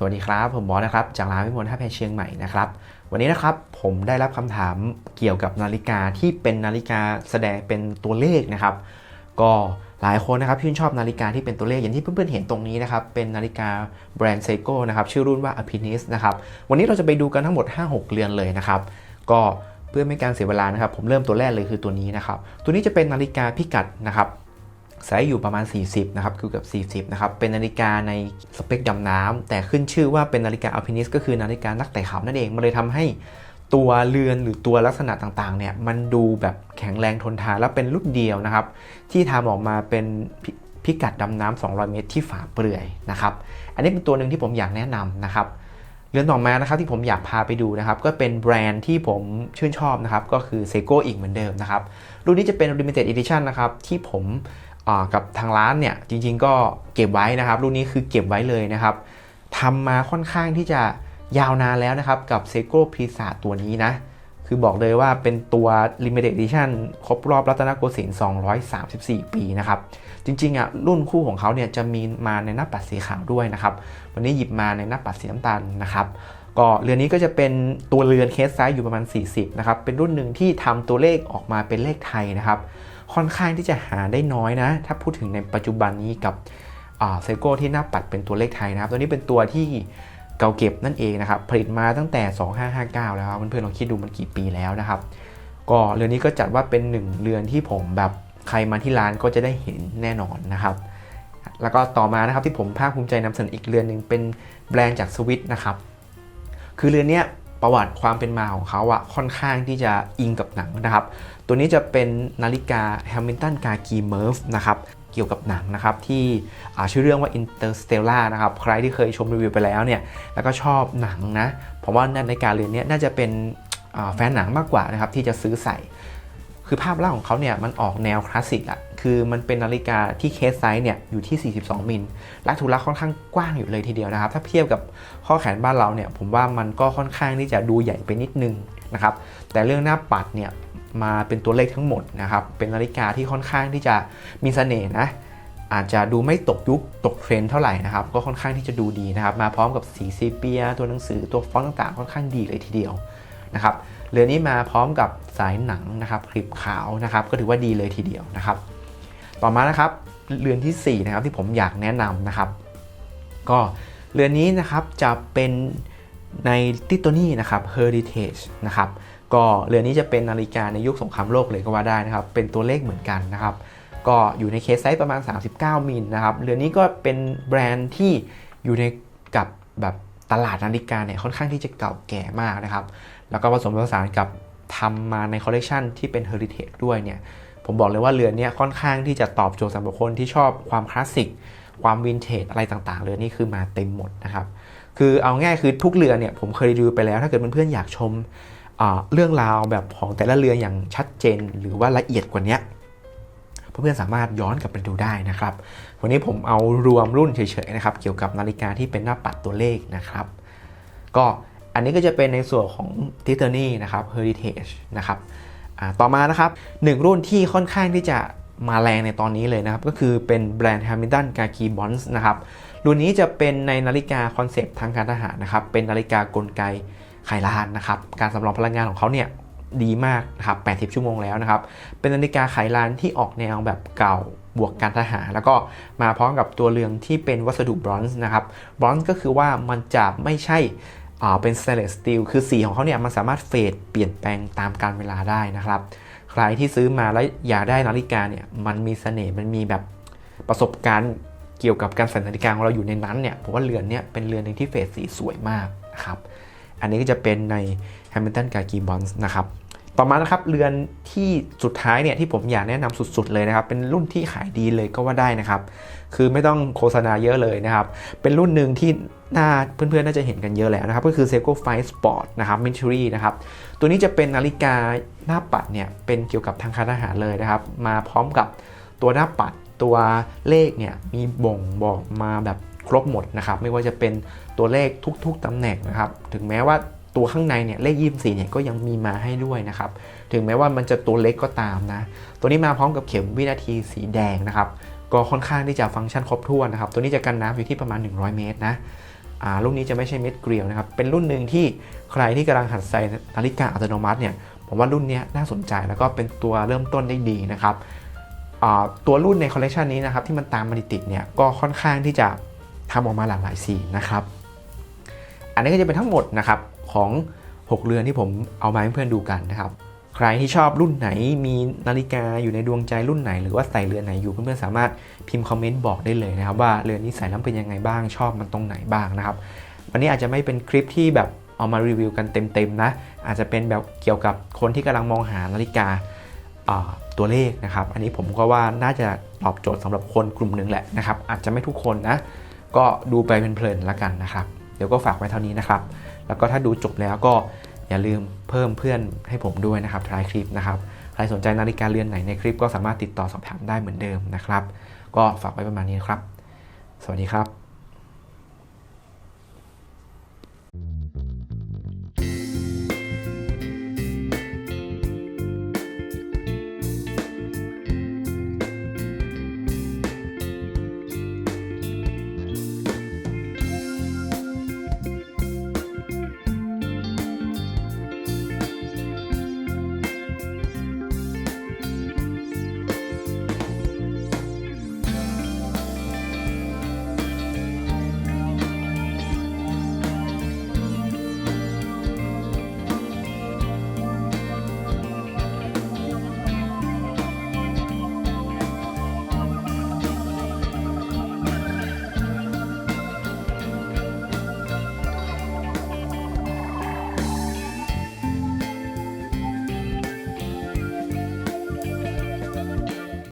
สวัสดีครับ ผมบอสนะครับ จากร้านวิมลท่าแพเชียงใหม่นะครับ วันนี้นะครับผมได้รับคำถามเกี่ยวกับนาฬิกาที่เป็นนาฬิกาแสดงเป็นตัวเลขนะครับ ก็หลายคนนะครับชื่นชอบนาฬิกาที่เป็นตัวเลขอย่างที่เพื่อนๆเห็นตรงนี้นะครับ เป็นนาฬิกาแบรนด์เซโก้นะครับ ชื่อรุ่นว่า Alpinis นะครับ วันนี้เราจะไปดูกันทั้งหมด 5-6 เรือนเลยนะครับ ก็เพื่อไม่ให้การเสียเวลานะครับ ผมเริ่มตัวแรกเลยคือตัวนี้นะครับ ตัวนี้จะเป็นนาฬิกาพิกัดนะครับ ไซส์อยู่ประมาณ 40 นะครับคือเกับ40 นะครับ เป็นนาฬิกาในสเปคดำน้ำแต่ขึ้นชื่อว่าเป็นนาฬิกาอัลพินิสก็คือนาฬิกานักไต่เขานั่นเอง มันเลยทำให้ตัวเรือนหรือตัวลักษณะต่างๆเนี่ยมันดูแบบแข็งแรงทนทานและเป็นรุ่นเดียวนะครับ ที่ทำออกมาเป็นพิพิกัดดำน้ำ200 เมตรที่ฝาเปลือยนะครับ อันนี้เป็นตัวหนึ่งที่ผมอยากแนะนำนะครับเรือนต่อมานะครับที่ผมอยากพาไปดูนะครับ ก็เป็นแบรนด์ที่ผมชื่นชอบนะครับ ก็คือเซโกอีกเหมือนเดิมนะครับ รุ่นนี้จะเป็น limited edition นะครับ ที่ผม กับทางร้านเนี่ยจริง ๆ ก็เก็บไว้นะครับ รุ่นนี้คือเก็บไว้เลยนะครับทำมาค่อนข้างที่จะยาวนานแล้วนะครับ กับ s e g o p r i s a ตัวนี้นะ คือบอกเลยว่าเป็นตัว Limited Edition ครบรอบรัตนโกสินทร์234 ปีนะครับ จริงๆอะรุ่นคู่ของเขาเนี่ยจะมีมาในหน้าปัดสีขาวด้วยนะครับ วันนี้หยิบมาในหน้าปัดสีน้ำตาลนะครับก็เรือนนี้ก็จะเป็นตัวเรือนเคสไซส์อยู่ประมาณ 40 นะครับ เป็นรุ่นหนึ่งที่ทำตัวเลขออกมาเป็นเลขไทยนะครับ ค่อนข้างที่จะหาได้น้อยนะ ถ้าพูดถึงในปัจจุบันนี้กับเซโก้ที่หน้าปัดเป็นตัวเลขไทยนะครับ ตัวนี้เป็นตัวที่เก่าเก็บนั่นเองนะครับ ผลิตมาตั้งแต่ 2559 แล้วครับเพื่อนๆลองคิดดูมันกี่ปีแล้วนะครับ ก็เรือนนี้ก็จัดว่าเป็นหนึ่งเรือนที่ผมแบบใครมาที่ร้านก็จะได้เห็นแน่นอนนะครับ แล้วก็ต่อมานะครับที่ผมภาคภูมิใจนำเสนออีกเรือนหนึ่งเป็นแบรนด์จากสวิตนะครับ คือเรือนนี้ประวัติความเป็นมาของเขาอะค่อนข้างที่จะอิงกับหนังนะครับ ตัวนี้จะเป็นนาฬิกา Hamilton g a g i m e r v นะครับเกี่ยวกับหนังนะครับที่ชื่อเรื่องว่า Interstellar นะครับใครที่เคยชมรีวิวไปแล้วเนี่ยแล้วก็ชอบหนังนะผมว่านาฬิกาเรือนนี้น่าจะเป็นแฟนหนังมากกว่านะครับที่จะซื้อใส่ คือภาพลักษณ์ของเขาเนี่ยมันออกแนวคลาสสิกอะคือมันเป็นนาฬิกาที่เคสไซส์เนี่ยอยู่ที่ 42 มิลลักทุลักค่อนข้างกว้างอยู่เลยทีเดียวนะครับ ถ้าเทียบกับข้อแขนบ้านเราเนี่ยผมว่ามันก็ค่อนข้างที่จะดูใหญ่ไปนิดนึงนะครับแต่เรื่องหน้าปัดเนี่ย มาเป็นตัวเลขทั้งหมดนะครับ เป็นนาฬิกาที่ค่อนข้างที่จะมีเสน่ห์นะ อาจจะดูไม่ตกยุคตกเทรนด์เท่าไหร่นะครับ ก็ค่อนข้างที่จะดูดีนะครับ มาพร้อมกับสีซีเปีย ตัวหนังสือตัวฟอนต์ต่างๆ ค่อนข้างดีเลยทีเดียวนะครับ เรือนี้มาพร้อมกับสายหนังนะครับคลิปขาวนะครับ ก็ถือว่าดีเลยทีเดียวนะครับ ต่อมานะครับเรือนทีสี่4นะครับที่ผมอยากแนะนำนะครับ ก็เรือนนี้นะครับจะเป็นในติโตนี่นะครับ Heritage นะครับ ก็เรือนนี้จะเป็นนาฬิกาในยุคสงครามโลกเลยก็ว่าได้นะครับ เป็นตัวเลขเหมือนกันนะครับ ก็อยู่ในเคสไซส์ประมาณ 39 มิลนะครับ เรือนนี้ก็เป็นแบรนด์ที่อยู่ในกับแบบตลาดนาฬิกาเนี่ยค่อนข้างที่จะเก่าแก่มากนะครับ แล้วก็ผสมผสานกับทำมาในคอลเลกชันที่เป็น Heritage ด้วยเนี่ย ผมบอกเลยว่าเรือนนี้ค่อนข้างที่จะตอบโจทย์สำหรับคนที่ชอบความคลาสสิก ความวินเทจอะไรต่างๆ เรือนนี้คือมาเต็มหมดนะครับ คือเอาง่ายคือทุกเรือนเนี่ยผมเคยรีวิวไปแล้ว ถ้าเกิดเพื่อนๆอยากชม เรื่องราวแบบของแต่ละเรือนอย่างชัดเจน หรือว่าละเอียดกว่านี้เพื่อนๆสามารถย้อนกลับไปดูได้นะครับ วันนี้ผมเอารวมรุ่นเฉยๆนะครับ เกี่ยวกับนาฬิกาที่เป็นหน้าปัดตัวเลขนะครับ ก็อันนี้ก็จะเป็นในส่วนของทิเทอร์นี่นะครับ Heritage นะครับต่อมานะครับหนึ่งรุ่นที่ค่อนข้างที่จะมาแรงในตอนนี้เลยนะครับ ก็คือเป็นแบรนด์ Hamilton g a g i Bonds นะครับ รุ่นนี้จะเป็นในนาฬิกาคอนเซปต์ทางการทหารนะครับ เป็นนาฬิกากลไก ไขลานนะครับการสำรองพลังงานของเขาเนี่ยดีมากนะครับ 80 ชั่วโมงแล้วนะครับ เป็นนาฬิกาไขลานที่ออกแนวแบบเก่าบวกการทหาร แล้วก็มาพร้อมกับตัวเรืองที่เป็นวัสดุบรอนซ์นะครับ บรอนซ์ก็คือว่ามันจะไม่ใช่อ่าเป็น stainless steel คือสีของเขาเนี่ยมันสามารถเฟดเปลี่ยนแปลงตามกาลเวลาได้นะครับ ใครที่ซื้อมาแล้วอยากได้นาฬิกาเนี่ย มันมีเสน่ห์ มันมีแบบประสบการณ์เกี่ยวกับการใส่นาฬิกาของเราอยู่ในนั้นเนี่ย ผมว่าเรือนเนี่ยเป็นเรือนหนึ่งที่เฟดสีสวยมากนะครับ อันนี้ก็จะเป็นใน Hamilton g a g i Bonds นะครับต่อมานะครับเรือนที่สุดท้ายเนี่ยที่ผมอยากแนะนำสุดๆเลยนะครับ เป็นรุ่นที่ขายดีเลยก็ว่าได้นะครับ คือไม่ต้องโฆษณาเยอะเลยนะครับ เป็นรุ่นหนึ่งที่น่าเพื่อนๆน่าจะเห็นกันเยอะแล้วนะครับ ก็คือ Seiko Fight Sport นะครับ Military นะครับ ตัวนี้จะเป็นนาฬิกาหน้าปัดเนี่ยเป็นเกี่ยวกับทางการทหารเลยนะครับ มาพร้อมกับตัวหน้าปัดตัวเลขเนี่ยมีบ่งบอกมาแบบ ครบหมดนะครับไม่ว่าจะเป็นตัวเลขทุกๆตำแหน่งนะครับถึงแม้ว่าตัวข้างในเนี่ยเลขยี่สี่เนี่ยก็ยังมีมาให้ด้วยนะครับถึงแม้ว่ามันจะตัวเล็กก็ตามนะตัวนี้มาพร้อมกับเข็มวินาทีสีแดงนะครับก็ค่อนข้างที่จะฟังก์ชันครบถ้วนนะครับตัวนี้จะกันน้ำอยู่ที่ประมาณ 100 เมตรนะอ่ารุ่นนี้จะไม่ใช่เม็ดเกลียวนะครับ เป็นรุ่นหนึ่งที่ใครที่กำลังหัดใส่นาฬิกาอัตโนมัติเนี่ย ผมว่ารุ่นเนี้ยน่าสนใจแล้วก็เป็นตัวเริ่มต้นได้ดีนะครับอ่าตัวรุ่นในคอลเลกชันนี้นะครับที่มันตามมาติดเนี่ยก็ค่อนข้างที่จะ ทำออกมาหลากหลายสีนะครับ อันนี้ก็จะเป็นทั้งหมดนะครับของ 6 เรือนที่ผมเอามาให้เพื่อนดูกันนะครับ ใครที่ชอบรุ่นไหนมีนาฬิกาอยู่ในดวงใจรุ่นไหน หรือว่าใส่เรือนไหนอยู่เพื่อนๆสามารถพิมพ์คอมเมนต์บอกได้เลยนะครับ ว่าเรือนนี้ใส่แล้วเป็นยังไงบ้างชอบมันตรงไหนบ้างนะครับ วันนี้อาจจะไม่เป็นคลิปที่แบบเอามารีวิวกันเต็มๆนะ อาจจะเป็นแบบเกี่ยวกับคนที่กำลังมองหานาฬิกาอ่าตัวเลขนะครับ อันนี้ผมก็ว่าน่าจะตอบโจทย์สำหรับคนกลุ่มหนึ่งแหละนะครับ อาจจะไม่ทุกคนนะ ก็ดูไปเพลินๆละกันนะครับ เดี๋ยวก็ฝากไว้เท่านี้นะครับ แล้วก็ถ้าดูจบแล้วก็อย่าลืมเพิ่มเพื่อนให้ผมด้วยนะครับท้ายคลิปนะครับใครสนใจนาฬิกาเรือนไหนในคลิปก็สามารถติดต่อสอบถามได้เหมือนเดิมนะครับ ก็ฝากไว้ประมาณนี้นครับ สวัสดีครับ